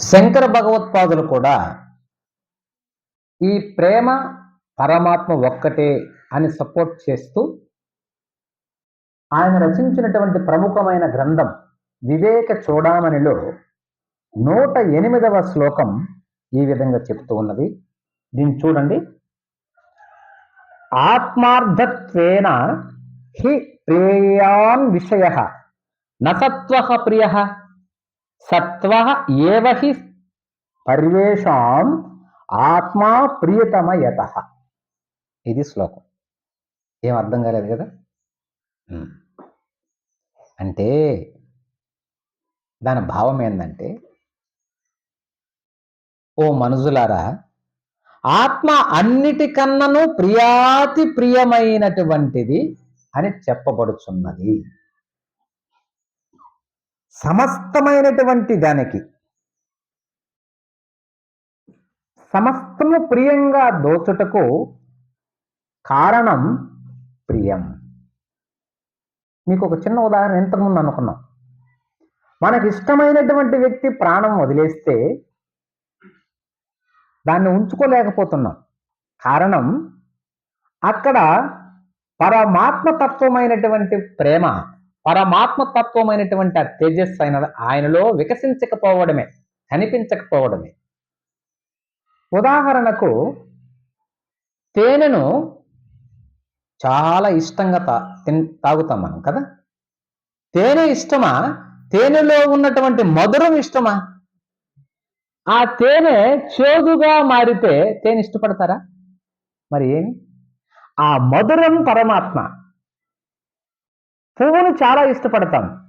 శంకర భగవత్పాదులు కూడా ఈ ప్రేమ పరమాత్మ ఒక్కటే అని సపోర్ట్ చేస్తూ ఆయన రచించినటువంటి ప్రముఖమైన గ్రంథం వివేక చూడామణిలో నూట ఎనిమిదవ శ్లోకం ఈ విధంగా చెప్తూ ఉన్నది. దీన్ని చూడండి. ఆత్మార్థత్వేన హి ప్రేయాన్ విషయ నసత్వ ప్రియ. సత్వ ఏవహి పర్వేషాం ఆత్మా ప్రియతమయత. ఇది శ్లోకం. ఏం అర్థం కాలేదు కదా? అంటే దాని భావం ఏంటంటే ఓ మనుజులారా ఆత్మ అన్నిటికన్నను ప్రియాతి ప్రియమైనటువంటిది అని చెప్పబడుచున్నది. సమస్తమైనటువంటి దానికి. సమస్తము ప్రియంగా దోచుటకు కారణం ప్రియం. మీకు ఒక చిన్న ఉదాహరణ ఇంతకుముందు అనుకున్నాం. మనకి ఇష్టమైనటువంటి వ్యక్తి ప్రాణం వదిలేస్తే దాన్ని ఉంచుకోలేకపోతున్నాం. కారణం అక్కడ పరమాత్మ తత్వమైనటువంటి ప్రేమ పరమాత్మ తత్వమైనటువంటి ఆ తేజస్సు అయిన ఆయనలో వికసించకపోవడమే కనిపించకపోవడమే. ఉదాహరణకు తేనెను చాలా ఇష్టంగా తా తిన్ తాగుతాం మనం కదా? తేనె ఇష్టమా? తేనెలో ఉన్నటువంటి మధురం ఇష్టమా? ఆ తేనె చేదుగా మారితే తేనె ఇష్టపడతారా? మరి ఏమి? ఆ మధురం పరమాత్మ పువ్వును చాలా ఇష్టపడతాం.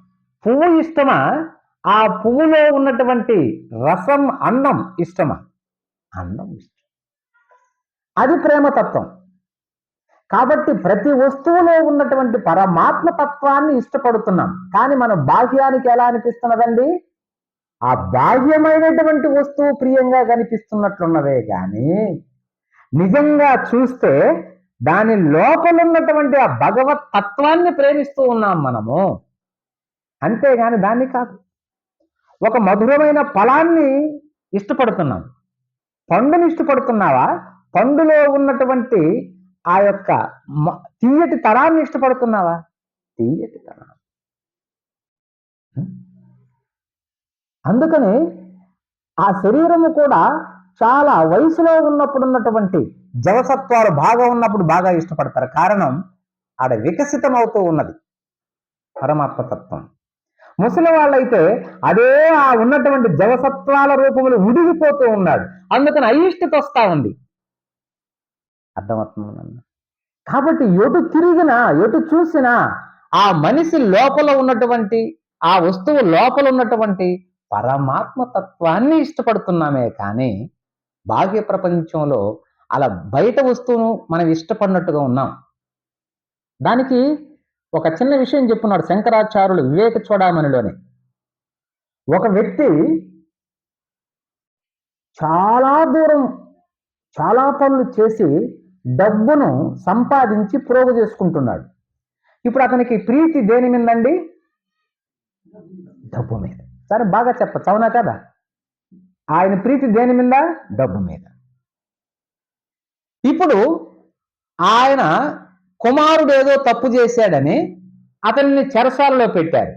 పువ్వు ఇష్టమా? ఆ పువ్వులో ఉన్నటువంటి రసం అన్నం ఇష్టమా? అన్నం ఇష్టం. అది ప్రేమతత్వం కాబట్టి ప్రతి వస్తువులో ఉన్నటువంటి పరమాత్మ తత్వాన్ని ఇష్టపడుతున్నాం. కానీ మన బాహ్యానికి ఎలా అనిపిస్తున్నదండి? ఆ బాహ్యమైనటువంటి వస్తువు ప్రియంగా కనిపిస్తున్నట్లున్నదే కానీ నిజంగా చూస్తే దాని లోపల ఉన్నటువంటి ఆ భగవత్ తత్వాన్ని ప్రేమిస్తూ ఉన్నాం మనము. అంతేగాని దాన్ని కాదు. ఒక మధురమైన ఫలాన్ని ఇష్టపడుతున్నాం. పండుని ఇష్టపడుతున్నావా? పండులో ఉన్నటువంటి ఆ యొక్క మ- తీయటి తరాన్ని ఇష్టపడుతున్నావా? తీయటి తరం అందుకని ఆ శరీరము కూడా చాలా వయసులో ఉన్నప్పుడు ఉన్నటువంటి జవసత్వాలు బాగా ఉన్నప్పుడు బాగా ఇష్టపడతారు. కారణం ఆడ వికసితం అవుతూ ఉన్నది. పరమాత్మ తత్వం. ముసలి వాళ్ళైతే అదే ఆ ఉన్నటువంటి జవసత్వాల రూపములు ఉడిగిపోతూ ఉన్నాడు. అందుకని అయిష్టత వస్తా ఉంది. అర్థమవుతుందన్న కాబట్టి ఎటు తిరిగినా ఎటు చూసినా ఆ మనిషి లోపల ఉన్నటువంటి ఆ వస్తువు లోపల ఉన్నటువంటి పరమాత్మ తత్వాన్ని ఇష్టపడుతున్నామే కానీ బాహ్య ప్రపంచంలో అలా బయట వస్తువును మనం ఇష్టపడినట్టుగా ఉన్నాం. దానికి ఒక చిన్న విషయం చెప్పున్నాడు శంకరాచార్యులు వివేక చూడమనిలోనే ఒక వ్యక్తి చాలా దూరం చాలా పనులు చేసి డబ్బును సంపాదించి ప్రోగు చేసుకుంటున్నాడు. ఇప్పుడు అతనికి ప్రీతి దేని మీదండి? డబ్బు మీద. సరే బాగా చెప్పచ్చు అవునా కదా? ఆయన ప్రీతి దేని మీద? డబ్బు మీద. ఇప్పుడు ఆయన కుమారుడు ఏదో తప్పు చేశాడని అతన్ని చెరసాలలో పెట్టారు.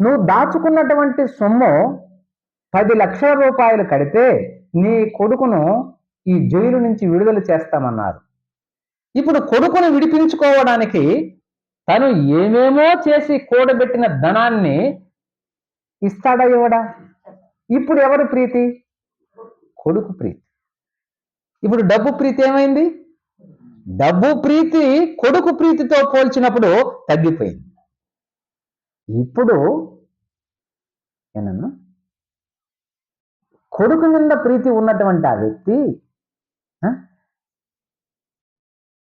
నువ్వు దాచుకున్నటువంటి సొమ్ము పది లక్షల రూపాయలు కడితే నీ కొడుకును ఈ జైలు నుంచి విడుదల చేస్తామన్నారు. ఇప్పుడు కొడుకును విడిపించుకోవడానికి తను ఏమేమో చేసి కూడబెట్టిన ధనాన్ని ఇస్తాడా ఇవ్వడా ఇప్పుడు ఎవరు ప్రీతి? కొడుకు ప్రీతి. ఇప్పుడు డబ్బు ప్రీతి ఏమైంది? డబ్బు ప్రీతి కొడుకు ప్రీతితో పోల్చినప్పుడు తగ్గిపోయింది. ఇప్పుడు ఏనన్నా కొడుకు మీద ప్రీతి ఉన్నటువంటి ఆ వ్యక్తి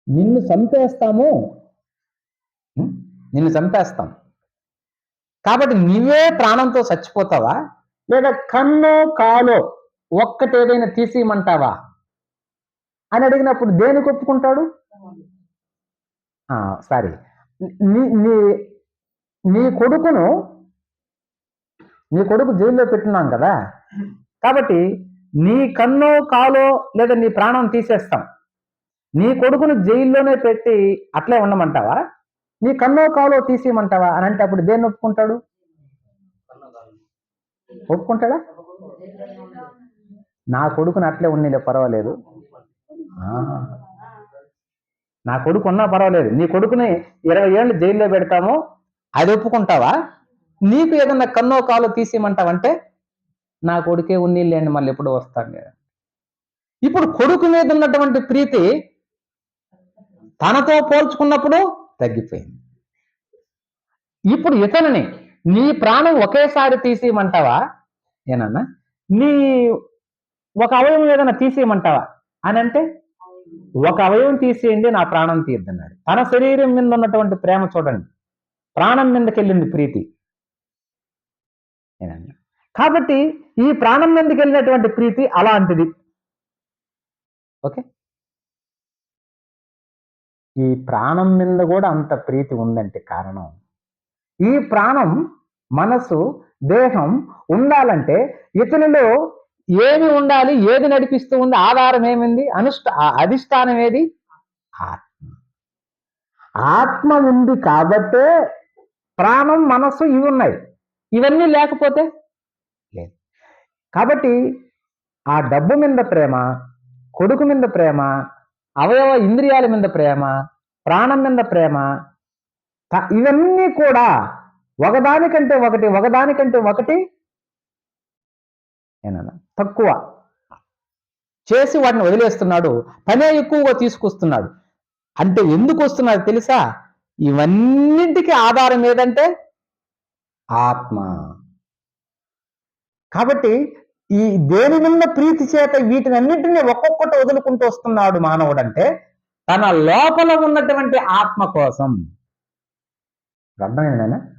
నిన్ను చంపేస్తాము. నిన్ను చంపేస్తాం. కాబట్టి నువ్వే ప్రాణంతో చచ్చిపోతావా? లేదా కన్ను కాలో ఒక్కటేదైనా తీసేయమంటావా? అని అడిగినప్పుడు దేనికి ఒప్పుకుంటాడు? సారీ. నీ నీ నీ కొడుకును నీ కొడుకు జైల్లో పెట్టున్నాం కదా? కాబట్టి నీ కన్నో కాలో లేదా నీ ప్రాణం తీసేస్తాం. నీ కొడుకును జైల్లోనే పెట్టి అట్లే ఉండమంటావా? నీ కన్నో కాలో తీసేయమంటావా? అని అంటే అప్పుడు దేన్ని ఒప్పుకుంటాడు? ఒప్పుకుంటాడా? నా కొడుకుని అట్లే ఉన్నీలే పర్వాలేదు. నా కొడుకు ఉన్నా పర్వాలేదు. నీ కొడుకుని ఇరవై ఏళ్ళు జైల్లో పెడతాము అది ఒప్పుకుంటావా? నీకు ఏదన్నా కన్నో కాలో తీసేయమంటావంటే నా కొడుకే ఉన్నీళ్ళండి మళ్ళీ ఎప్పుడు వస్తాను నేను ఇప్పుడు కొడుకు మీద ఉన్నటువంటి ప్రీతి తనతో పోల్చుకున్నప్పుడు తగ్గిపోయింది. ఇప్పుడు ఇతనిని నీ ప్రాణం ఒకేసారి తీసేయమంటావా ఏనన్నా నీ ఒక అవయవం ఏదైనా తీసేయమంటావా అని అంటే ఒక అవయవం తీసేయండి నా ప్రాణం తీయద్దన్నాడు తన శరీరం మీద ఉన్నటువంటి ప్రేమ చూడండి. ప్రాణం మీదకి వెళ్ళింది ప్రీతి కాబట్టి ఈ ప్రాణం మీదకి వెళ్ళినటువంటి ప్రీతి అలాంటిది. ఓకే? ఈ ప్రాణం మీద కూడా అంత ప్రీతి ఉందంటే కారణం. ఈ ప్రాణం మనసు దేహం ఉండాలంటే ఇతనిలో ఏమి ఉండాలి ఏది నడిపిస్తూ ఉంది ఆధారం ఏమింది అనుష్ట ఆ- అధిష్టానం ఏది? ఆత్మ. ఆత్మ ఉంది కాబట్టే ప్రాణం మనస్సు ఇవి ఉన్నాయి. ఇవన్నీ లేకపోతే లేదు. కాబట్టి ఆ డబ్బు మీద ప్రేమ కొడుకు మీద ప్రేమ అవయవ ఇంద్రియాల మీద ప్రేమ ప్రాణం మీద ప్రేమ ఇవన్నీ కూడా ఒకదానికంటే ఒకటి ఒకదానికంటే ఒకటి ఏనన్నా? తక్కువ. చేసి వాటిని వదిలేస్తున్నాడు. పనే ఎక్కువగా తీసుకొస్తున్నాడు. అంటే ఎందుకు వస్తున్నాడు తెలుసా? ఇవన్నింటికి ఆధారం ఏదంటే ఆత్మ. కాబట్టి ఈ దేని మీద ప్రీతి చేత వీటినన్నింటినీ ఒక్కొక్కటి వదులుకుంటూ వస్తున్నాడు మానవుడు అంటే తన లోపల ఉన్నటువంటి ఆత్మ కోసం. అర్థమైందేనా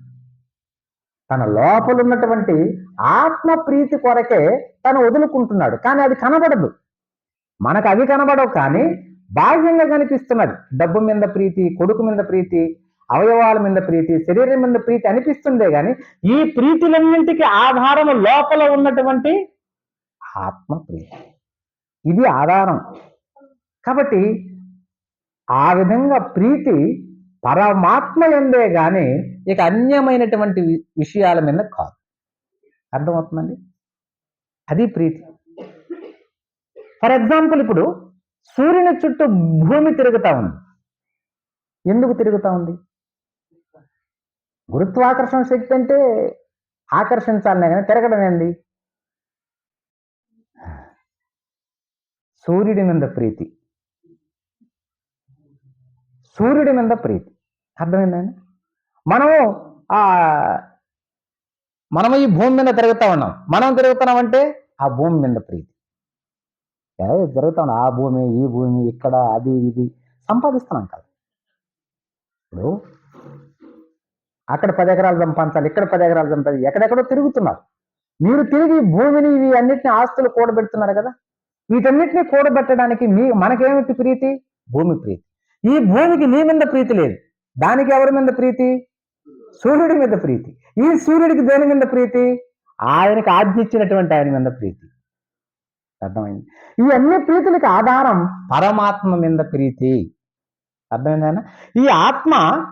తన లోపల ఉన్నటువంటి ఆత్మ ప్రీతి కొరకే తను వదులుకుంటున్నాడు. కానీ అది కనబడదు. మనకు అవి కనబడవు కానీ బాహ్యంగా కనిపిస్తున్నది. డబ్బు మీద ప్రీతి కొడుకు మీద ప్రీతి అవయవాల మీద ప్రీతి శరీరం మీద ప్రీతి అనిపిస్తుందే కానీ ఈ ప్రీతిలన్నింటికి ఆధారం లోపల ఉన్నటువంటి ఆత్మ ప్రీతి. ఇది ఆధారం. కాబట్టి ఆ విధంగా ప్రీతి పరమాత్మ ఎందే కానీ ఇక అన్యమైనటువంటి వి- విషయాల మీద కాదు. అర్థమవుతుందండి? అది ప్రీతి. ఫర్ ఎగ్జాంపుల్ ఇప్పుడు సూర్యుని చుట్టూ భూమి తిరుగుతూ ఉంది. ఎందుకు తిరుగుతూ ఉంది? గురుత్వాకర్షణ శక్తి అంటే ఆకర్షించాలనే కానీ తిరగడం ఏంది? సూర్యుడి మీద ప్రీతి. సూర్యుడి మీద ప్రీతి. అర్థమైందండి? మనము ఆ మనము ఈ భూమి మీద తిరుగుతూ ఉన్నాం. మనం తిరుగుతున్నాం అంటే ఆ భూమి మీద ప్రీతి. ఏదో తిరుగుతా ఉన్నాం ఆ భూమి ఈ భూమి ఇక్కడ అది ఇది. సంపాదిస్తున్నాం కదా. ఇప్పుడు అక్కడ పది ఎకరాలు సంపాదించాలి ఇక్కడ పది ఎకరాలు సంపాదించాలి ఎక్కడెక్కడో తిరుగుతున్నారు. మీరు తిరిగి ఈ భూమిని ఇవి అన్నిటిని ఆస్తులు కూడబెడుతున్నారు కదా? వీటన్నిటిని కూడబెట్టడానికి మీ మనకేమిటి ప్రీతి? భూమి ప్రీతి. ఈ భూమికి నీ మీద ప్రీతి లేదు. దానికి ఎవరి మీద ప్రీతి? సూర్యుడి మీద ప్రీతి. ఈ సూర్యుడికి దేని మీద ప్రీతి? ఆయనకి ఆజ్ఞ ఇచ్చినటువంటి ఆయన మీద ప్రీతి. అర్థమైంది. ఈ అన్ని ప్రీతులకి ఆధారం పరమాత్మ మీద ప్రీతి. అర్థమైందా ఈ ఆత్మ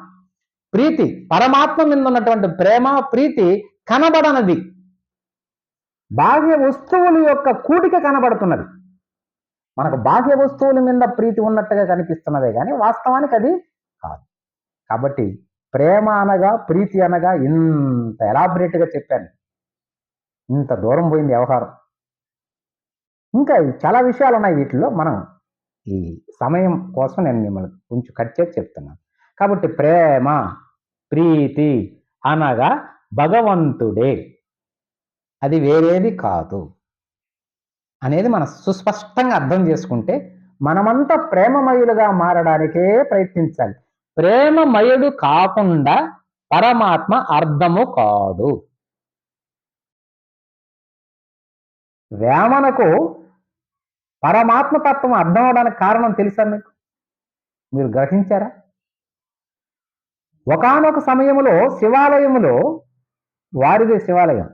ప్రీతి పరమాత్మ మీద ఉన్నటువంటి ప్రేమ ప్రీతి కనబడనది. బాహ్య వస్తువుల యొక్క కూడిక కనబడుతున్నది. మనకు బాహ్య వస్తువుల మీద ప్రీతి ఉన్నట్టుగా కనిపిస్తున్నదే కానీ వాస్తవానికి అది కాదు. కాబట్టి ప్రేమ అనగా ప్రీతి అనగా ఇంత ఎలాబరేట్గా చెప్పాను. ఇంత దూరం పోయింది వ్యవహారం. ఇంకా చాలా విషయాలు ఉన్నాయి వీటిలో మనం ఈ సమయం కోసం నేను మిమ్మల్ని కొంచెం కట్ చేసి చెప్తున్నాను. కాబట్టి ప్రేమ ప్రీతి అనగా భగవంతుడే. అది వేరేది కాదు. అనేది మనం సుస్పష్టంగా అర్థం చేసుకుంటే మనమంతా ప్రేమమయులుగా మారడానికే ప్రయత్నించాలి. ప్రేమమయుడు కాకుండా పరమాత్మ అర్థము కాడు వేమనకు పరమాత్మ తత్వం అర్థం అవడానికి కారణం తెలుసా మీకు? మీరు గ్రహించారా? ఒకానొక సమయంలో శివాలయములో వారిదే శివాలయం.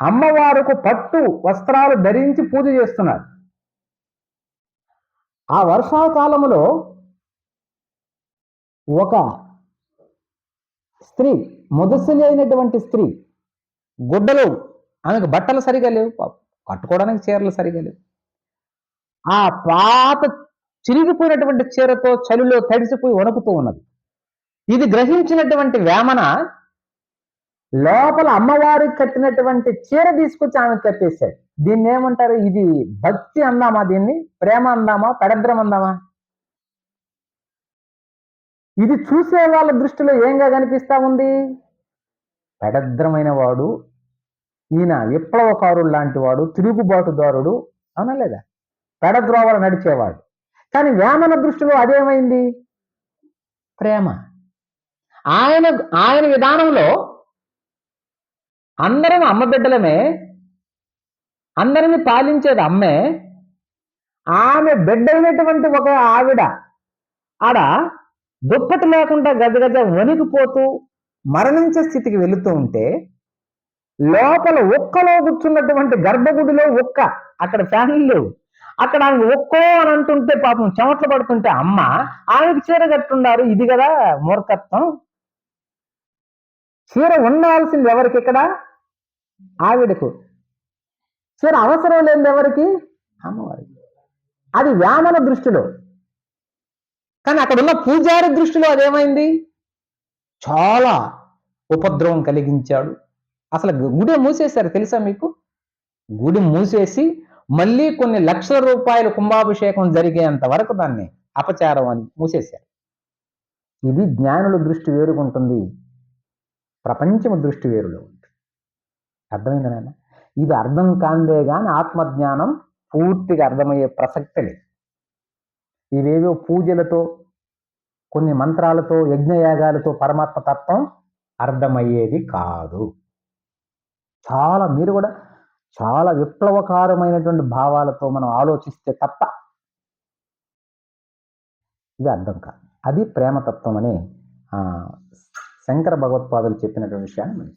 అమ్మవారుకు పట్టు వస్త్రాలు ధరించి పూజ చేస్తున్నారు. ఆ వర్షాకాలములో ఒక స్త్రీ ముదసలి అయినటువంటి స్త్రీ గుడ్డలు ఆమెకు బట్టలు సరిగా లేవు కట్టుకోవడానికి చీరలు సరిగా లేవు. ఆ పాత చిరిగిపోయినటువంటి చీరతో చలిలో తడిసిపోయి వణుకుతూ ఉన్నది. ఇది గ్రహించినటువంటి వేమన లోపల అమ్మవారికి కట్టినటువంటి చీర తీసుకొచ్చి ఆమె కట్టేశాడు. దీన్ని ఏమంటారు? ఇది భక్తి అందామా దీన్ని? ప్రేమ అందామా? పెడద్రం అందామా? ఇది చూసే వాళ్ళ దృష్టిలో ఏంగా కనిపిస్తా ఉంది? పెడద్రమైన వాడు ఈయన విప్లవకారుడు లాంటి వాడు తిరుగుబాటుదారుడు అవునా లేదా పెడద్రోవలు నడిచేవాడు. కానీ వేమన దృష్టిలో అదేమైంది? ప్రేమ. ఆయన ఆయన విధానంలో అందరం అమ్మ బిడ్డలమే అందరిని పాలించేది అమ్మే ఆమె బిడ్డ అయినటువంటి ఒక ఆవిడ ఆడ దుప్పటి లేకుండా గజగజ వణికిపోతూ మరణించే స్థితికి వెళుతూ ఉంటే లోపల ఒక్కలో కూర్చున్నటువంటి గర్భగుడిలో ఒక్క అక్కడ ఫ్యాన్లు లేవు. అక్కడ ఆమె ఒక్కో అని అంటుంటే పాపం చెమట్లు పడుతుంటే అమ్మ ఆమెకు చీర కట్టుండారు ఇది కదా మూర్ఖత్వం. చీర ఉండాల్సింది ఎవరికి ఇక్కడ? ఆవిడకు. సరే అవసరం లేని ఎవరికి? అమ్మవారికి. అది వ్యామన దృష్టిలో. కానీ అక్కడ ఉన్న పూజారి దృష్టిలో అదేమైంది? చాలా ఉపద్రవం కలిగించాడు. అసలు గుడి మూసేశారు తెలుసా మీకు? గుడి మూసేసి మళ్ళీ కొన్ని లక్షల రూపాయల కుంభాభిషేకం జరిగేంత వరకు దాన్ని అపచారం అని మూసేశారు. ఇది జ్ఞానుల దృష్టి వేరుకుంటుంది. ప్రపంచము దృష్టి వేరులో అర్థమైంది నాయన? ఇది అర్థం కాందే కానీ ఆత్మజ్ఞానం పూర్తిగా అర్థమయ్యే ప్రసక్తి లేదు. ఇవేవో పూజలతో కొన్ని మంత్రాలతో యజ్ఞయాగాలతో పరమాత్మ తత్వం అర్థమయ్యేది కాదు. చాలా మీరు కూడా చాలా విప్లవకారమైనటువంటి భావాలతో మనం ఆలోచిస్తే తప్ప ఇది అర్థం కాదు. అది ప్రేమతత్వం అని శంకర భగవత్పాదులు చెప్పినటువంటి విషయాన్ని మనం